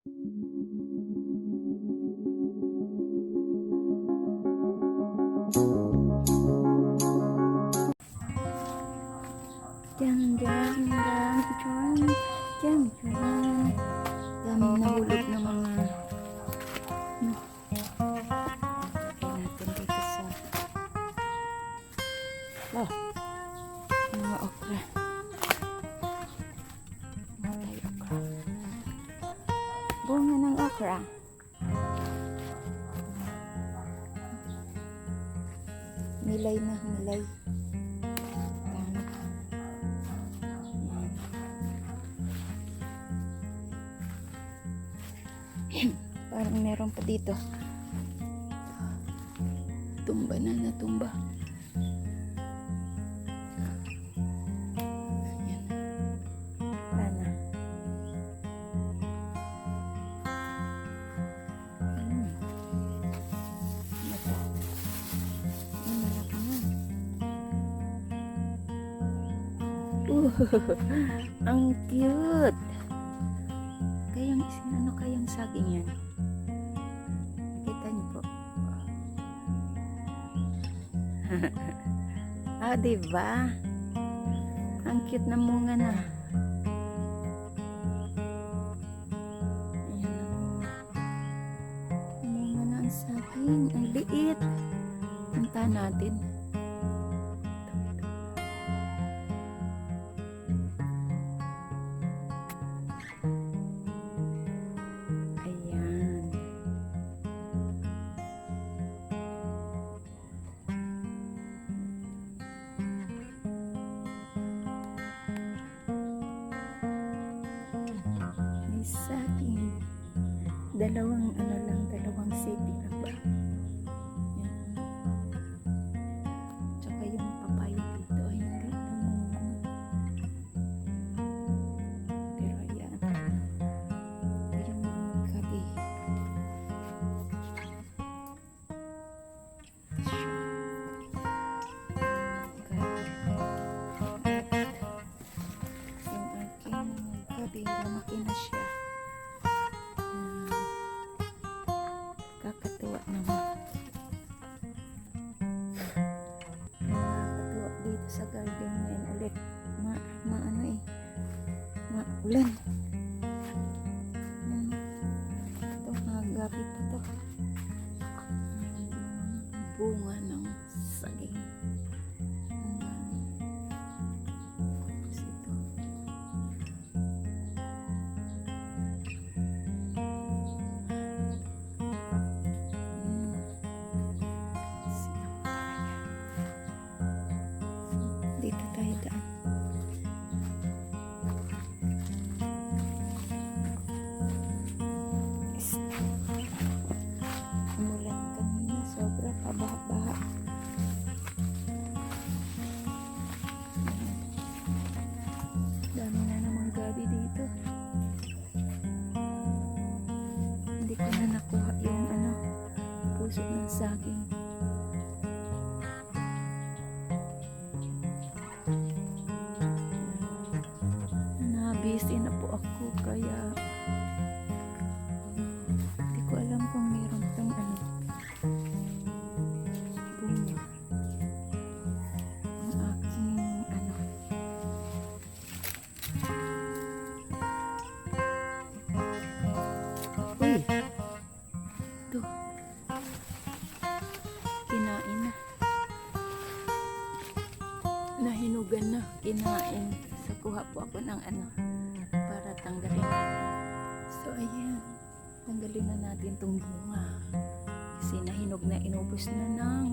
Jam, jam, jam, jam, jam, jam. Daming nahulog na mga... No. Natin dito sa... Oh. Mga okra. Okra. Milay na, milay. Yan. Parang meron pa dito. Tumba na, natumba. Yan. ang cute. Kayang isin ano kayang saging yan? Kita niyo po. ah, diba? Ang cute na munga na. Ayan na munga. Munga na ang saging. Ang liit. Punta natin. May saging. Dalawang ano lang, dalawang city lang bulan. Puso ng Na. Kinain. So, kuha po ako ng ano para tanggalin. So, ayan. Tanggalin na natin tong bunga. Kasi nahinog na inubos na ng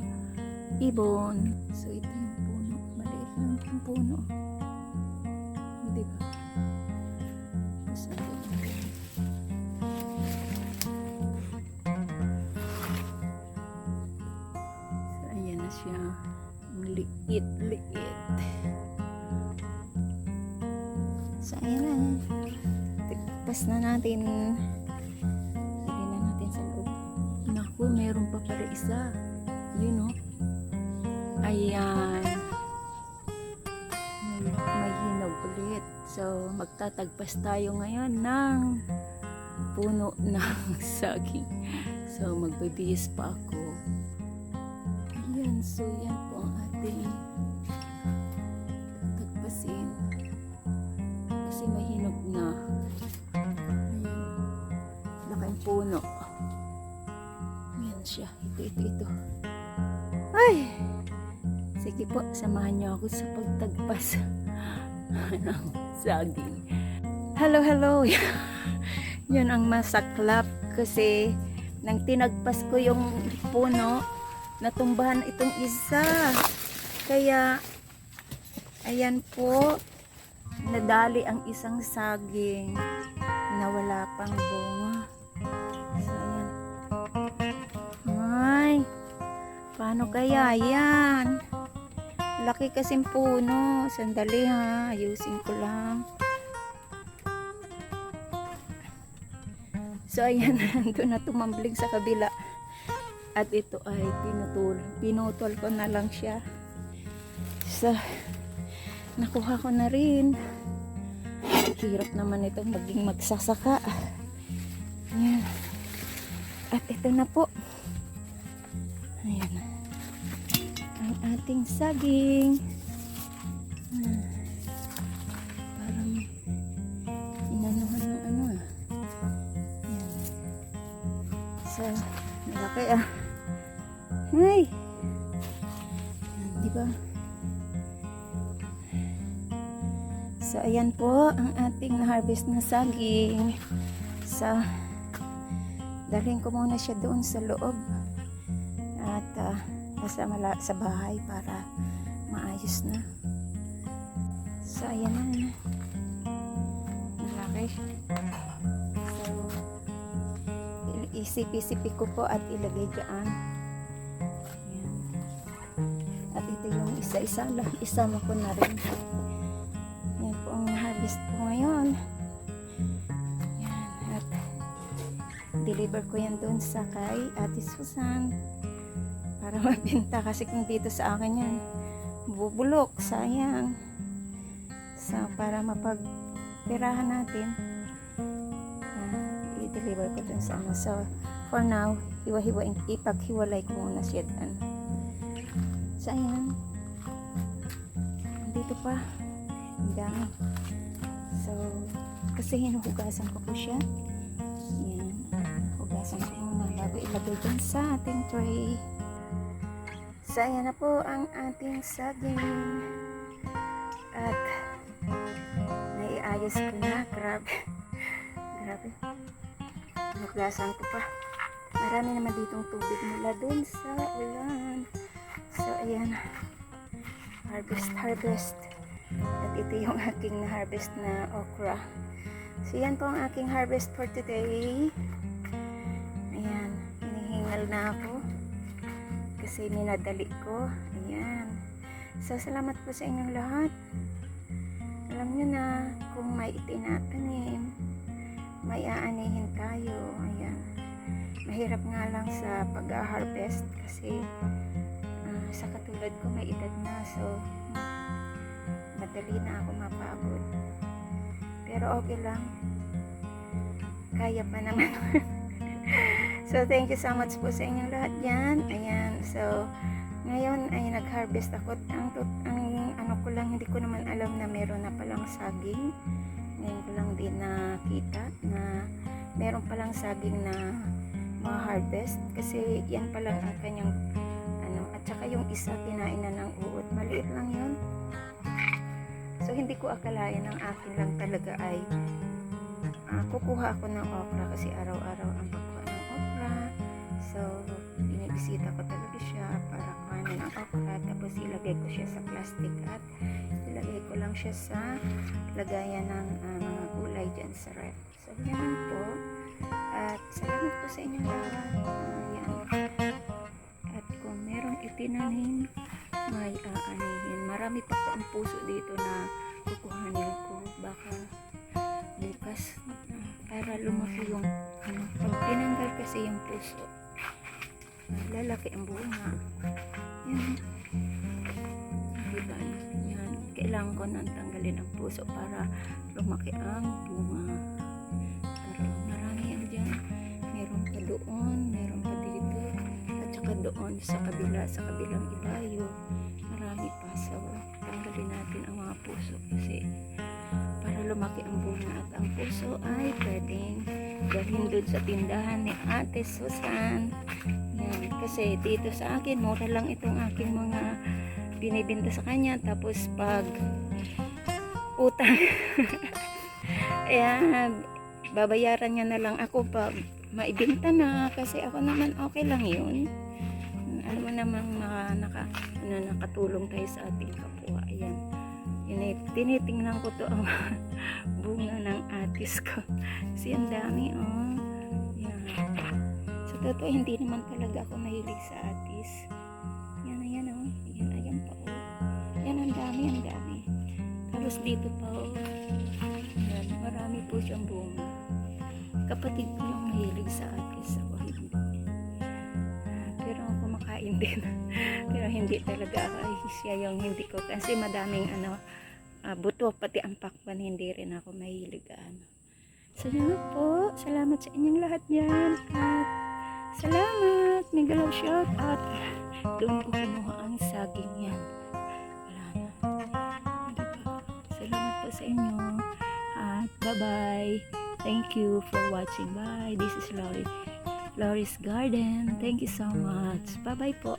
ibon. So, ito yung puno. Maliit lang yung puno. Di ba? Tapos. So, ayan na siya. Ang liit-liit. Tigpas na natin. Lagyan na natin sa loob. Naku, meron pa pala isa. Yun, oh. Ayan. May, may hinog ulit. So, magtatagpas tayo ngayon ng puno ng saging. So, magbibihis pa ako. Ayan, so yan po Ito, ito, ito. Ay! Sige po, samahan niyo ako sa pagtagpas ng saging. Hello, hello! Yan ang masaklap kasi nang tinagpas ko yung puno, natumbahan itong isa. Kaya, ayan po, nadali ang isang saging na wala pang bunga. Paano kaya yan? Laki kasing puno. Sandali ha, ayusin ko lang. So ayan, doon na tumambling sa kabila. At ito ay pinutol. Pinutol ko na lang siya. So, nakuha ko na rin. Hirap naman ito maging magsasaka. Ayan. At ito na po. Ayan. Ang ating saging. Ah, Parang inanuhan ng ano ah. Ayan. So, malaki ah. Hey! Ayan? So, ayan po ang ating na-harvest na saging. So, dalhin ko muna siya doon sa loob. At, ah, nasa mala sa bahay para maayos na. So, ayan na. Malaki. So, isip-isipi ko po at ilagay dyan. Ayan. At ito yung isa-isa lang. Isama ko na rin. Yan po ang harvest ko ngayon. Deliver ko yan doon sa kay Ate Susan para mabenta kasi kung dito sa akin yan bubulok, sayang. So para mapagpirahan natin ah, i-deliver ko dun sa ano. So for now hiwa-hiwa ipaghiwalay ko muna siya dyan so ayan dito pa. Ang dami. So kasi hinuhugasan ko po siya. Yan hugasan ko muna bago ilagay dyan sa ating tray So, ayan na po ang ating saging. At, naiayos ko na. Grabe. Grabe. Naglasan ko pa. Marami naman ditong tubig mula dun sa ulan. So, ayan. Harvest, harvest. At ito yung aking na-harvest na okra. So, yan po ang aking harvest for today. Ayan. Hinihingal na ako kasi minadali ko. Ayan. So, salamat po sa inyong lahat. Alam nyo na, kung may itinatanim, may aanihin tayo. Ayan. Mahirap nga lang sa pag-harvest kasi ah, sa katulad ko may edad na. So, madali na ako mapagod. Pero okay lang. Kaya pa naman. So, thank you so much po sa inyong lahat yan. Ayan. So, ngayon ay nag-harvest ako. Ang, ang ano ko lang, hindi ko naman alam na meron na palang saging. Ngayon ko lang din nakita na meron palang saging na mga harvest. Kasi yan palang ang kanyang ano. At saka yung isa, kinain na ng uod. Maliit lang yun. So, hindi ko akalain ang akin lang talaga ay ah, kukuha ako ng okra kasi araw-araw ang okra. So, binibisita ko talaga siya para kuhanin ang okra. Tapos ilagay ko siya sa plastic at ilagay ko lang siya sa lagayan ng ah, mga gulay dyan sa ref. So, yan po. At salamat po sa inyo lahat. Ah, yan. At kung merong itinanim, may aanihin. Marami pa po ang puso dito na kukuhanin ko. Baka bukas ah, para lumaki yung ano, pag tinanggal kasi yung puso lalaki ang bunga yan. Diba? Yan. Kailangan ko nang tanggalin ang puso para lumaki ang bunga. Pero marami yan dyan. Meron pa doon meron pa dito. At saka doon sa kabila sa kabilang ibayo marami pa. So tanggalin natin ang mga puso kasi para lumaki ang bunga at ang puso ay pwedeng dalhin doon sa tindahan ni Ate Susan. Kasi dito sa akin, mura lang itong aking mga binibenta sa kanya. Tapos pag utang, ayan, babayaran niya na lang ako pag maibenta na. Kasi ako naman okay lang yun. Alam mo namang mga naka, ano, nakatulong tayo sa ating kapwa. Ayan. Yun eh, tinitingnan ko to ang bunga ng atis ko. Kasi ang dami oh sa totoo hindi naman talaga ako mahilig sa atis yan ayan oh. Yan ayan pa oh. Yan ang dami ang dami. Tapos dito pa oh. Yan marami po siyang bunga. Kapatid ko yung mahilig sa atis ako hindi. Pero kumakain din. Pero hindi talaga ako ay siya yung hindi ko. Kasi madaming ano ah, buto pati ang pakwan hindi rin ako mahilig ano. So yun po. Salamat sa inyong lahat yan at salamat mega love shout out doon ko kinuha ang saging yan wala na salamat po sa inyo at bye bye Thank you for watching. Bye. This is Lori. Lori's Garden. Thank you so much. Bye-bye po.